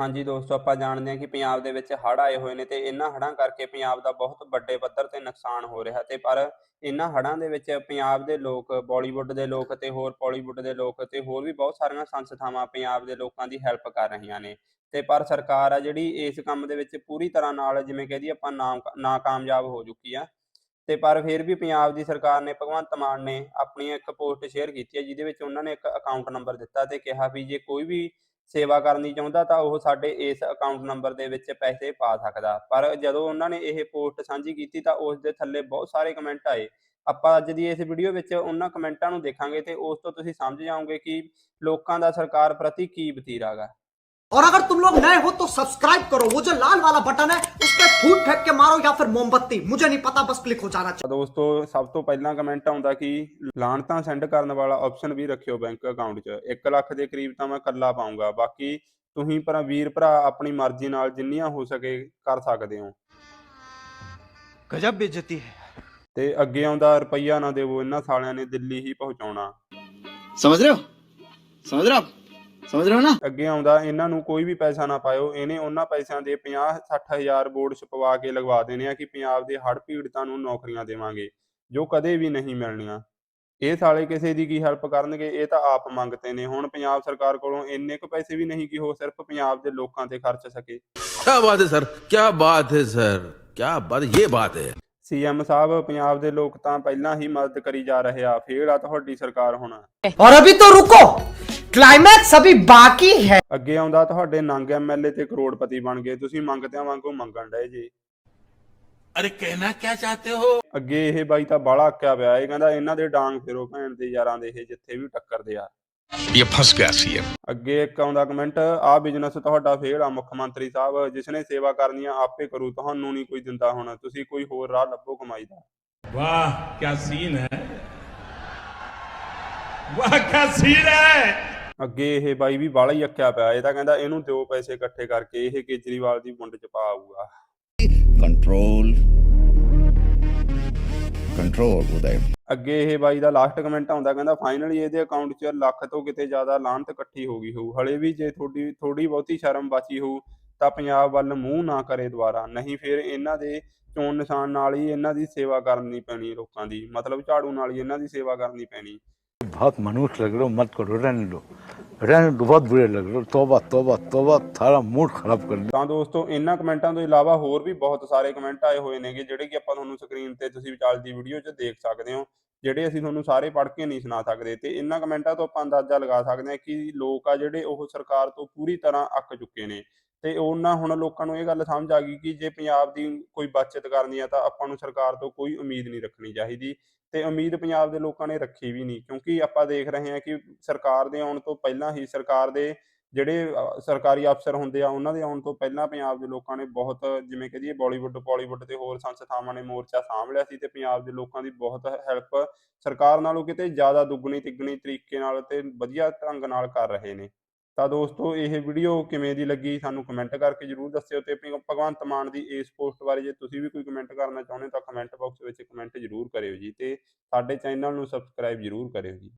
ਹਾਂਜੀ ਦੋਸਤੋ, ਆਪਾਂ ਜਾਣਦੇ ਹਾਂ ਕਿ ਪੰਜਾਬ ਦੇ ਵਿੱਚ ਹੜ੍ਹ ਆਏ ਹੋਏ ਨੇ ਤੇ ਇਹਨਾਂ ਹੜ੍ਹਾਂ ਕਰਕੇ ਪੰਜਾਬ ਦਾ ਬਹੁਤ ਵੱਡੇ ਪੱਧਰ ਤੇ ਨੁਕਸਾਨ ਹੋ ਰਿਹਾ ਤੇ ਪਰ ਇਹਨਾਂ ਹੜ੍ਹਾਂ ਦੇ ਵਿੱਚ ਪੰਜਾਬ ਦੇ ਲੋਕ ਬਾਲੀਵੁੱਡ ਦੇ ਲੋਕ ਤੇ ਹੋਰ ਪਾਲੀਵੁੱਡ ਦੇ ਲੋਕ ਤੇ ਹੋਰ ਵੀ ਬਹੁਤ ਸਾਰੀਆਂ ਸੰਸਥਾਵਾਂ ਪੰਜਾਬ ਦੇ ਲੋਕਾਂ ਦੀ ਹੈਲਪ ਕਰ ਰਹੀਆਂ ਨੇ। ਤੇ ਪਰ ਸਰਕਾਰ ਆ ਜਿਹੜੀ ਇਸ ਕੰਮ ਦੇ ਵਿੱਚ ਪੂਰੀ ਤਰ੍ਹਾਂ ਨਾਲ ਜਿਵੇਂ ਕਹਦੀ ਆਪਾਂ ਨਾ ਨਾਕਾਮਯਾਬ ਹੋ ਚੁੱਕੀ ਆ। ਤੇ ਪਰ ਫਿਰ ਵੀ ਪੰਜਾਬ ਦੀ ਸਰਕਾਰ ਨੇ ਭਗਵੰਤ ਮਾਨ ਨੇ ਆਪਣੀ ਇੱਕ ਪੋਸਟ ਸ਼ੇਅਰ ਕੀਤੀ ਹੈ ਜਿਹਦੇ ਵਿੱਚ ਉਹਨਾਂ ਨੇ ਇੱਕ ਅਕਾਊਂਟ ਨੰਬਰ ਦਿੱਤਾ ਤੇ ਕਿਹਾ ਵੀ ਜੇ ਕੋਈ ਵੀ ਸੇਵਾ ਕਰਨੀ ਚਾਹੁੰਦਾ ਤਾਂ ਉਹ ਸਾਡੇ ਇਸ ਅਕਾਊਂਟ ਨੰਬਰ ਦੇ ਵਿੱਚ ਪੈਸੇ ਪਾ ਸਕਦਾ। ਪਰ ਜਦੋਂ ਉਹਨਾਂ ਨੇ ਇਹ ਪੋਸਟ ਸਾਂਝੀ ਕੀਤੀ ਤਾਂ ਉਸ ਦੇ ਥੱਲੇ ਬਹੁਤ ਸਾਰੇ ਕਮੈਂਟ ਆਏ। ਆਪਾਂ ਅੱਜ ਦੀ ਇਸ ਵੀਡੀਓ ਵਿੱਚ ਉਹਨਾਂ ਕਮੈਂਟਾਂ ਨੂੰ ਦੇਖਾਂਗੇ ਤੇ ਉਸ ਤੋਂ ਤੁਸੀਂ ਸਮਝ ਜਾਓਗੇ ਕਿ ਲੋਕਾਂ ਦਾ ਸਰਕਾਰ ਪ੍ਰਤੀ ਕੀ ਵਤੀਰਾ ਗਾ। और अगर तुम लोग नए हो तो सब्सक्राइब करो वो जो लाल वाला बटन है उस पर फूट फेंक के मारो या फिर मोमबत्ती मुझे नहीं पता बस क्लिक हो जाना चाहिए ਤਾਂ ਦੋਸਤੋ ਸਭ ਤੋਂ ਪਹਿਲਾਂ ਕਮੈਂਟ ਆਉਂਦਾ ਕਿ ਲਾਣਤਾਂ ਸੈਂਡ ਕਰਨ ਵਾਲਾ ਆਪਸ਼ਨ ਵੀ ਰੱਖਿਓ ਬੈਂਕ ਅਕਾਊਂਟ 'ਚ 1 ਲੱਖ ਦੇ ਕਰੀਬ ਤਾਂ ਮੈਂ ਕੱਲਾ ਪਾਉਂਗਾ ਬਾਕੀ ਤੁਸੀਂ ਭਰਾ ਵੀਰ ਭਰਾ ਆਪਣੀ ਮਰਜ਼ੀ ਨਾਲ ਜਿੰਨੀਆਂ ਹੋ ਸਕੇ ਕਰ ਸਕਦੇ ਹੋ गजब बेइज्जती है ਤੇ ਅੱਗੇ ਆਉਂਦਾ ਰੁਪਈਆ ਨਾ ਦੇਵੋ ਇਹਨਾਂ ਸਾਲਿਆਂ ਨੇ ਦਿੱਲੀ ਹੀ ਪਹੁੰਚਾਉਣਾ समझ रहे हो समझ रहे हो आप ਸਮਝ ਰਹੇ ਹੋ ਨਾ? ਅੱਗੇ ਆਉਂਦਾ ਇਹਨਾਂ ਨੂੰ ਕੋਈ ਵੀ ਪੈਸਾ ਨਾ ਪਾਇਓ ਇਹਨੇ ਉਹਨਾਂ ਪੈਸਿਆਂ ਦੇ 50 60000 ਬੋਰਡ ਛਪਵਾ ਕੇ ਲਗਵਾ ਦੇਣੇ ਆ ਕਿ ਪੰਜਾਬ ਦੇ ਹੜ੍ਹ ਪੀੜਤਾਂ ਨੂੰ ਨੌਕਰੀਆਂ ਦੇਵਾਂਗੇ ਜੋ ਕਦੇ ਵੀ ਨਹੀਂ ਮਿਲਣੀਆਂ। ਇਹ ਸਾਲੇ ਕਿਸੇ ਦੀ ਕੀ ਹੈਲਪ ਕਰਨਗੇ? ਇਹ ਤਾਂ ਆਪ ਮੰਗਤੇ ਨੇ। ਹੁਣ ਪੰਜਾਬ ਸਰਕਾਰ ਕੋਲੋਂ ਇੰਨੇ ਕੁ ਪੈਸੇ ਵੀ ਨਹੀਂ ਕਿ ਉਹ ਸਿਰਫ ਪੰਜਾਬ ਦੇ ਲੋਕਾਂ ਤੇ ਖਰਚ ਸਕੇ। ਕੀ ਬਾਤ ਹੈ ਸਰ? ਕੀ ਬਾਤ ਹੈ ਸਰ? ਕੀ ਬਾਤ? ਇਹ ਬਾਤ ਹੈ। ਸੀਐਮ ਸਾਹਿਬ ਪੰਜਾਬ ਦੇ ਲੋਕ ਤਾਂ ਪਹਿਲਾਂ ਹੀ ਮਦਦ ਕਰੀ ਜਾ ਰਹੇ ਆ ਫੇਰ ਆ ਤੁਹਾਡੀ ਸਰਕਾਰ ਹੁਣ और अभी तो रुको क्लाइमैक्स अभी बाकी है ਅੱਗੇ ਆਉਂਦਾ ਤੁਹਾਡੇ ਨੰਗ ਐਮਐਲਏ ਤੇ ਕਰੋੜਪਤੀ ਬਣ ਗਏ ਤੁਸੀਂ ਮੰਗਤਿਆਂ ਵਾਂਗੂ ਮੰਗਣ ਡਏ ਜੀ अरे कहना क्या चाहते हो ਅੱਗੇ ਇਹ ਬਾਈ ਤਾਂ ਬਾਲਾ ਅੱਕਿਆ ਪਿਆ ਇਹ ਕਹਿੰਦਾ ਇਹਨਾਂ ਦੇ ਡਾਂਗ ਫੇਰੋ ਭੈਣ ਦੇ ਯਾਰਾਂ ਦੇ ਇਹ ਜਿੱਥੇ ਵੀ ਟੱਕਰਦੇ ਆ ਇਹ ਫਸ ਗਿਆ ਸੀ। ਅੱਗੇ ਇੱਕ ਆਉਂਦਾ ਕਮੈਂਟ ਆ ਬਿਜ਼ਨਸ ਤੁਹਾਡਾ ਫੇਲ ਆ ਮੁੱਖ ਮੰਤਰੀ ਸਾਹਿਬ ਜਿਸਨੇ ਸੇਵਾ ਕਰਨੀ ਆ ਆਪੇ ਕਰੂ ਤੁਹਾਨੂੰ ਨਹੀਂ ਕੋਈ ਦਿੰਦਾ ਹੁਣ ਤੁਸੀਂ ਕੋਈ ਹੋਰ ਰਾਹ ਲੱਭੋ ਕਮਾਈ ਦਾ। ਵਾਹ ਕੀ ਸੀਨ ਹੈ। ਵਾਹ ਕੀ ਸੀਨ ਹੈ। ਅੱਗੇ ਇਹ ਬਾਈ ਵੀ ਬਾਲਾ ਹੀ ਅੱਖਿਆ ਪਿਆ ਇਹ ਤਾਂ ਕਹਿੰਦਾ ਇਹਨੂੰ ਦਿਓ ਪੈਸੇ ਇਕੱਠੇ ਕਰਕੇ ਇਹ ਕੇਜਰੀਵਾਲ ਦੀ ਮੁੰਡ ਚ ਪਾ ਆਊਗਾ। ਕੰਟਰੋਲ ਕੰਟਰੋਲ ਉਦੈ ਅੱਗੇ ਇਹ ਬਾਈ ਦਾ ਲਾਸਟ ਕਮੈਂਟ ਆਉਂਦਾ ਕਹਿੰਦਾ ਫਾਈਨਲੀ ਇਹਦੇ ਅਕਾਊਂਟ 'ਚ ਲੱਖ ਤੋਂ ਕਿਤੇ ਜ਼ਿਆਦਾ ਲਾਹਨਤ ਇਕੱਠੀ ਹੋ ਗਈ ਹੋਊ। ਹਲੇ ਵੀ ਜੇ ਥੋੜੀ ਥੋੜੀ ਬਹੁਤੀ ਸ਼ਰਮ ਬਾਸੀ ਹੋ ਤਾਂ ਪੰਜਾਬ ਵੱਲ ਮੂੰਹ ਨਾ ਕਰੇ ਦੁਬਾਰਾ। ਨਹੀਂ ਫਿਰ ਇਹਨਾਂ ਦੇ ਚੋਣ ਨਿਸ਼ਾਨ ਨਾਲ ਹੀ ਇਹਨਾਂ ਦੀ ਸੇਵਾ ਕਰਨੀ ਪੈਣੀ ਲੋਕਾਂ ਦੀ। ਮਤਲਬ ਝਾੜੂ ਨਾਲ ਹੀ ਇਹਨਾਂ ਦੀ ਸੇਵਾ ਕਰਨੀ ਪੈਣੀ। ਬਹੁਤ ਮਨੁੱਖ ਲੱਗ ਰੋ ਮਤ ਕਰੋ ਰਹਿਣ ਲੋ ਰਹਿਣ ਬਹੁਤ ਬੁਰੇ ਲੱਗਣ ਤੋਬਾ ਤੋਬਾ ਤੋਬਾ ਥਾਰਾ ਮੂਡ ਖਰਾਬ ਕਰ ਲਿਆ ਤਾਂ ਦੋਸਤੋ, ਇਹਨਾਂ ਕਮੈਂਟਾਂ ਤੋਂ ਇਲਾਵਾ ਹੋਰ ਵੀ ਬਹੁਤ ਸਾਰੇ ਕਮੈਂਟ ਆਏ ਹੋਏ ਨੇਗੇ, ਜਿਹੜੇ ਕਿ ਆਪਾਂ ਤੁਹਾਨੂੰ ਸਕਰੀਨ ਤੇ ਤੁਸੀਂ ਵਿਚਾਲ ਦੀ ਵੀਡੀਓ 'ਚ ਦੇਖ ਸਕਦੇ ਹੋ, ਜਿਹੜੇ ਅਸੀਂ ਤੁਹਾਨੂੰ ਸਾਰੇ ਪੜ੍ਹ ਕੇ ਨਹੀਂ ਸੁਣਾ ਸਕਦੇ। ਤੇ ਇਹਨਾਂ ਕਮੈਂਟਾਂ ਤੋਂ ਆਪਾਂ ਅੰਦਾਜ਼ਾ ਲਗਾ ਸਕਦੇ ਹਾਂ ਕਿ ਲੋਕ ਆ ਜਿਹੜੇ ਉਹ ਸਰਕਾਰ ਤੋਂ ਪੂਰੀ ਤਰ੍ਹਾਂ ਅੱਕ ਚੁੱਕੇ ਨੇ। ਤੇ ਉਹਨਾਂ ਹੁਣ ਲੋਕਾਂ ਨੂੰ ਇਹ ਗੱਲ ਸਮਝ ਆ ਗਈ ਕਿ ਜੇ ਪੰਜਾਬ ਦੀ ਕੋਈ ਬਚਤ ਕਰਨੀ ਆ ਤਾਂ ਆਪਾਂ ਨੂੰ ਸਰਕਾਰ ਤੋਂ ਕੋਈ ਉਮੀਦ ਨਹੀਂ ਰੱਖਣੀ ਚਾਹੀਦੀ ਤੇ ਉਮੀਦ ਪੰਜਾਬ ਦੇ ਲੋਕਾਂ ਨੇ ਰੱਖੀ ਵੀ ਨਹੀਂ, ਕਿਉਂਕਿ ਆਪਾਂ ਦੇਖ ਰਹੇ ਹਾਂ ਕਿ ਸਰਕਾਰ ਦੇ ਆਉਣ ਤੋਂ ਪਹਿਲਾਂ ਹੀ ਸਰਕਾਰ ਦੇ ਜਿਹੜੇ ਸਰਕਾਰੀ ਅਫਸਰ ਹੁੰਦੇ ਆ ਉਹਨਾਂ ਦੇ ਆਉਣ ਤੋਂ ਪਹਿਲਾਂ ਪੰਜਾਬ ਦੇ ਲੋਕਾਂ ਨੇ ਬਹੁਤ ਜਿਵੇਂ ਕਹਦੀਏ ਬਾਲੀਵੁੱਡ ਪਾਲੀਵੁੱਡ ਤੇ ਹੋਰ ਸੰਸਥਾਵਾਂ ਨੇ ਮੋਰਚਾ ਸਾਂਭ ਲਿਆ ਸੀ ਤੇ ਪੰਜਾਬ ਦੇ ਲੋਕਾਂ ਦੀ ਬਹੁਤ ਹੈਲਪ ਸਰਕਾਰ ਨਾਲੋਂ ਕਿਤੇ ਜ਼ਿਆਦਾ ਦੁੱਗਣੀ ਤਿੱਗਣੀ ਤਰੀਕੇ ਨਾਲ ਤੇ ਵਧੀਆ ਢੰਗ ਨਾਲ ਕਰ ਰਹੇ ਨੇ। ਤਾਂ ਦੋਸਤੋ, ਇਹ ਵੀਡੀਓ ਕਿਵੇਂ ਦੀ ਲੱਗੀ ਸਾਨੂੰ ਕਮੈਂਟ ਕਰਕੇ ਜਰੂਰ ਦੱਸਿਓ ਤੇ ਭਗਵੰਤ ਮਾਨ ਦੀ ਇਸ ਪੋਸਟ ਬਾਰੇ ਜੇ ਤੁਸੀਂ ਵੀ ਕੋਈ ਕਮੈਂਟ ਕਰਨਾ ਚਾਹੁੰਦੇ ਹੋ ਤਾਂ ਕਮੈਂਟ ਬਾਕਸ ਵਿੱਚ ਕਮੈਂਟ ਜਰੂਰ ਕਰਿਓ ਜੀ ਤੇ ਸਾਡੇ ਚੈਨਲ ਨੂੰ ਸਬਸਕ੍ਰਾਈਬ ਜਰੂਰ ਕਰਿਓ ਜੀ।